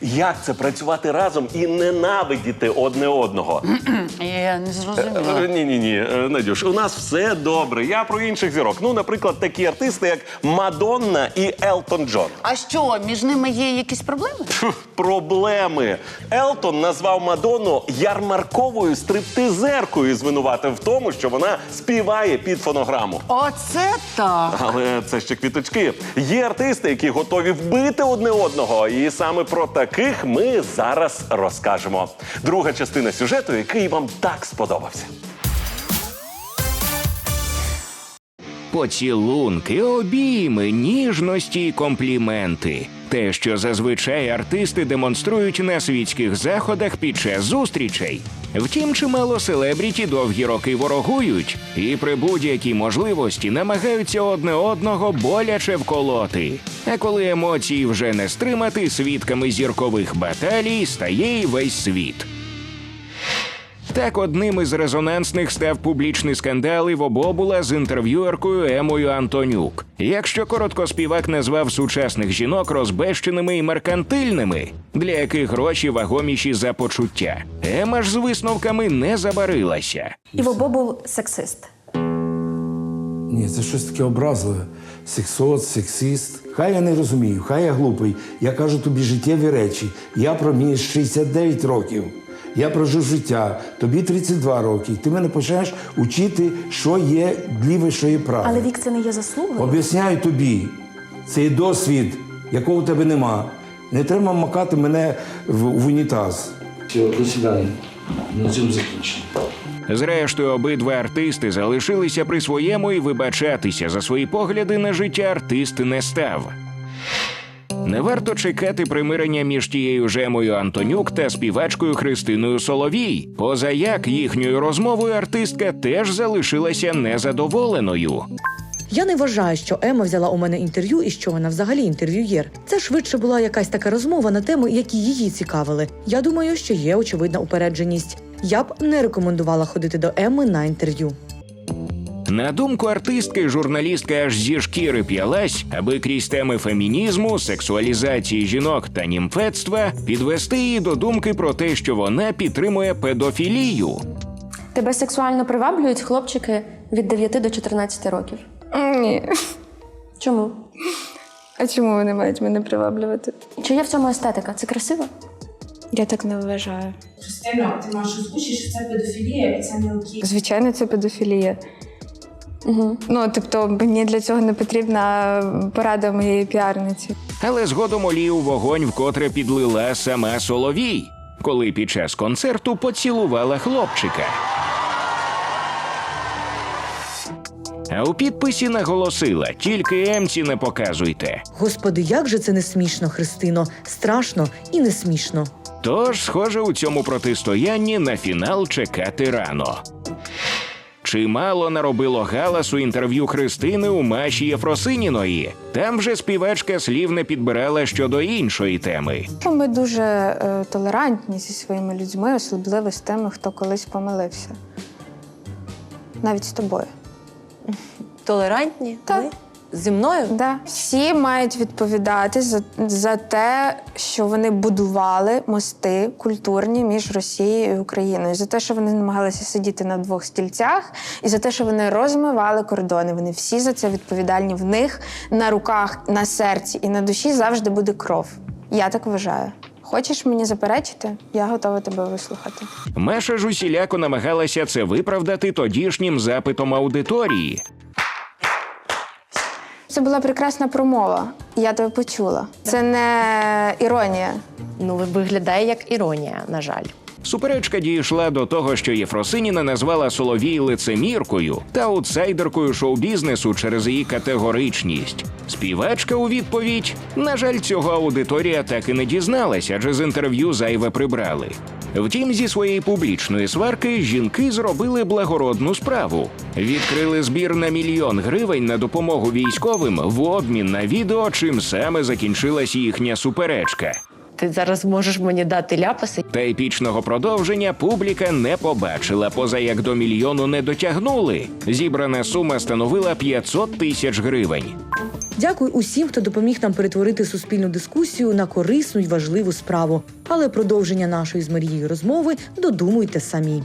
Як це працювати разом і ненавидіти одне одного? Я не зрозуміла. Ні, ні, ні, Надюш, у нас все добре. Я про інших зірок. Ну, наприклад, такі артисти, як Мадонна і Елтон Джон. А що, між ними є якісь проблеми? Проблеми. Елтон назвав Мадонну ярмарковою стриптизеркою і звинуватив в тому, що вона співає під фонограму. Оце так. Але це ще квіточки. Є артисти, які готові вбити одне одного. І саме про таких ми зараз розкажемо. Друга частина сюжету, який вам так сподобався. Поцілунки, обійми, ніжності й компліменти. Те, що зазвичай артисти демонструють на світських заходах під час зустрічей. Втім, чимало селебріті довгі роки ворогують і при будь-якій можливості намагаються одне одного боляче вколоти. А коли емоції вже не стримати, свідками зіркових баталій стає й весь світ. Так одним із резонансних став публічний скандал Іво Бобула з інтерв'юеркою Емою Антонюк. Якщо коротко співак назвав сучасних жінок розбещеними і меркантильними, для яких гроші вагоміші за почуття. Ема ж з висновками не забарилася. Іво Бобул сексист. Ні, це щось таке образливе. Сексот, сексист. Хай я не розумію, хай я глупий. Я кажу тобі життєві речі. Я проміж 69 років. Я прожив життя, тобі 32 роки. І ти мене починаєш учити, що є ліве, що є праве. Але вік це не є заслугою. Об'ясняю тобі, це є досвід, якого в тебе нема. Не треба макати мене в, в унітаз. Все, до свидання. На цьому закінчимо. Зрештою, обидва артисти залишилися при своєму і вибачатися за свої погляди на життя артист не став. Не варто чекати примирення між тією жемою Антонюк та співачкою Христиною Соловій. Поза як їхньою розмовою артистка теж залишилася незадоволеною. Я не вважаю, що Ема взяла у мене інтерв'ю і що вона взагалі інтерв'юєр. Це швидше була якась така розмова на теми, які її цікавили. Я думаю, що є очевидна упередженість. Я б не рекомендувала ходити до Еми на інтерв'ю. На думку артистки, журналістка аж зі шкіри п'ялась, аби крізь теми фемінізму, сексуалізації жінок та німфетства підвести її до думки про те, що вона підтримує педофілію. Тебе сексуально приваблюють хлопчики від 9 до 14 років. Ні. Чому? А чому вони мають мене приваблювати? Чи є в цьому естетика? Це красиво? Я так не вважаю. Христина, ти можеш озвучити, що це педофілія і це не окей. Звичайно, це педофілія. Угу. Ну, тобто, мені для цього не потрібна порада моєї піарниці. Але згодом олію вогонь вкотре підлила сама Соловій, коли під час концерту поцілувала хлопчика. А у підписі наголосила: тільки емці не показуйте. Господи, як же це не смішно, Христино, страшно і не смішно. Тож, схоже, у цьому протистоянні на фінал чекати рано. Чимало наробило галасу інтерв'ю Христини у Маші Єфросиніної. Там вже співачка слів не підбирала щодо іншої теми. Ми дуже е, толерантні зі своїми людьми, особливо з тими, хто колись помилився. Навіть з тобою. Толерантні? Так. Зі мною? Да. Всі мають відповідати за, за те, що вони будували мости культурні між Росією і Україною, за те, що вони намагалися сидіти на двох стільцях, і за те, що вони розмивали кордони. Вони всі за це відповідальні. В них на руках, на серці і на душі завжди буде кров. Я так вважаю. Хочеш мені заперечити? Я готова тебе вислухати. Маша ж усіляко намагалася це виправдати тодішнім запитом аудиторії. Це була прекрасна промова. Я тебе почула. Це не іронія. Ну, виглядає як іронія, на жаль. Суперечка дійшла до того, що Єфросиніна назвала Соловій лицеміркою та аутсайдеркою шоу-бізнесу через її категоричність. Співачка у відповідь: на жаль, цього аудиторія так і не дізналася, адже з інтерв'ю зайве прибрали. Втім, зі своєї публічної сварки жінки зробили благородну справу. Відкрили збір на мільйон гривень на допомогу військовим в обмін на відео, чим саме закінчилась їхня суперечка. Ти зараз можеш мені дати ляпаси. Та епічного продовження публіка не побачила, поза як до мільйону не дотягнули. Зібрана сума становила 500 тисяч гривень. Дякую усім, хто допоміг нам перетворити суспільну дискусію на корисну й важливу справу. Але продовження нашої з Марією розмови додумуйте самі.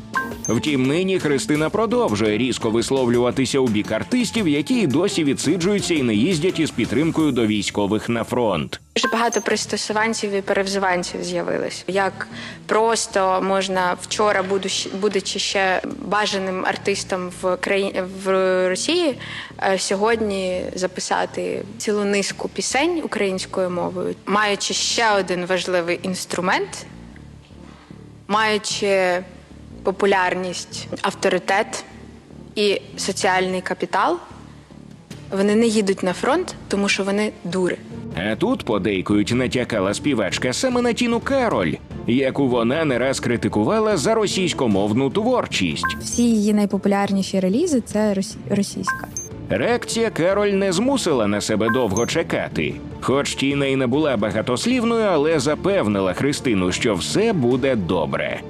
Втім, нині Христина продовжує різко висловлюватися у бік артистів, які й досі відсиджуються і не їздять із підтримкою до військових на фронт. Дуже багато пристосуванців і перевзуванців з'явилось. Як просто можна вчора, будучи, будучи ще бажаним артистом в країні в Росії, е, сьогодні записати цілу низку пісень українською мовою, маючи ще один важливий інструмент, маючи популярність, авторитет і соціальний капітал, вони не їдуть на фронт, тому що вони дури. А тут подейкують натякала співачка саме на Тіну Кароль, яку вона не раз критикувала за російськомовну творчість. Всі її найпопулярніші релізи це росі- російська. Реакція Кароль не змусила на себе довго чекати. Хоч Тіна й не була багатослівною, але запевнила Христину, що все буде добре.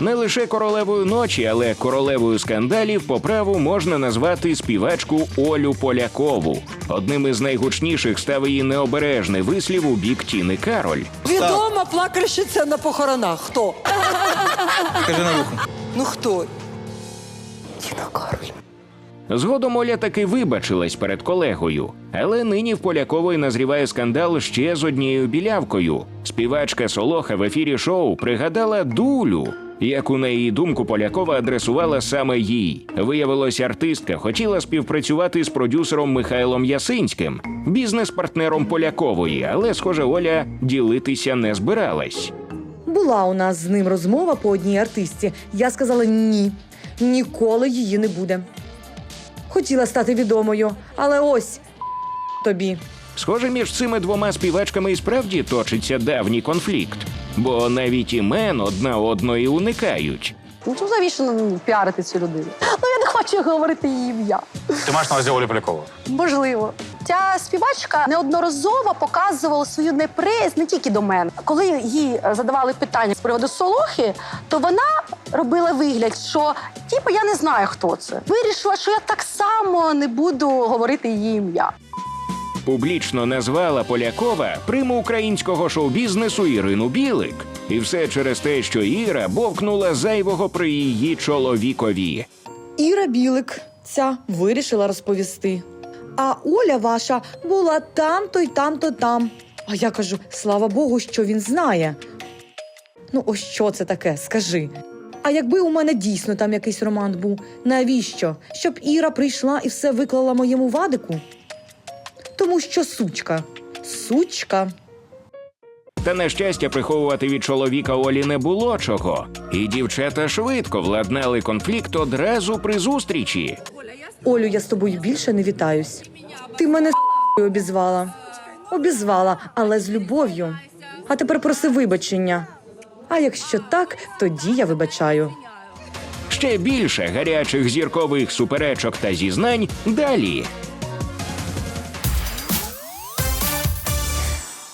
Не лише королевою ночі, але королевою скандалів по праву можна назвати співачку Олю Полякову. Одним із найгучніших став її необережний вислів у бік Тіни Кароль. Відома плакальщиця на похоронах. Хто? Кажи на вухо. Ну хто? Згодом Оля таки вибачилась перед колегою, але нині в Полякової назріває скандал ще з однією білявкою. Співачка Солоха в ефірі шоу пригадала дулю, яку на її думку Полякова адресувала саме їй. Виявилось, артистка хотіла співпрацювати з продюсером Михайлом Ясинським, бізнес-партнером Полякової, але, схоже, Оля ділитися не збиралась. Була у нас з ним розмова по одній артисті. Я сказала ні, ніколи її не буде. Хотіла стати відомою, але ось тобі. Схоже, між цими двома співачками і справді точиться давній конфлікт, бо навіть імен одна одної уникають. Ну то навіщо нам піарити цю людину? Ну я не хочу говорити її ім'я. Ти маєш на увазі Олю Полякову? Можливо. Ця співачка неодноразово показувала свою неприязнь не тільки до мене. Коли їй е, задавали питання з приводу Солохи, то вона робила вигляд, що типу я не знаю, хто це. Вирішила, що я так само не буду говорити її ім'я. Публічно назвала Полякова приму українського шоу-бізнесу Ірину Білик. І все через те, що Іра бовкнула зайвого при її чоловікові. Іра Білик ця вирішила розповісти. А Оля ваша була там-то й там-то там. А я кажу: слава Богу, що він знає. Ну, ось що це таке, скажи. А якби у мене дійсно там якийсь роман був, навіщо? Щоб Іра прийшла і все виклала моєму вадику? Тому що сучка. Сучка. Та на щастя, приховувати від чоловіка Олі не було чого. І дівчата швидко владнали конфлікт одразу при зустрічі. Олю, я з тобою більше не вітаюсь. Ти мене с**ю обізвала. Обізвала, але з любов'ю. А тепер проси вибачення. А якщо так, тоді я вибачаю. Ще більше гарячих зіркових суперечок та зізнань далі.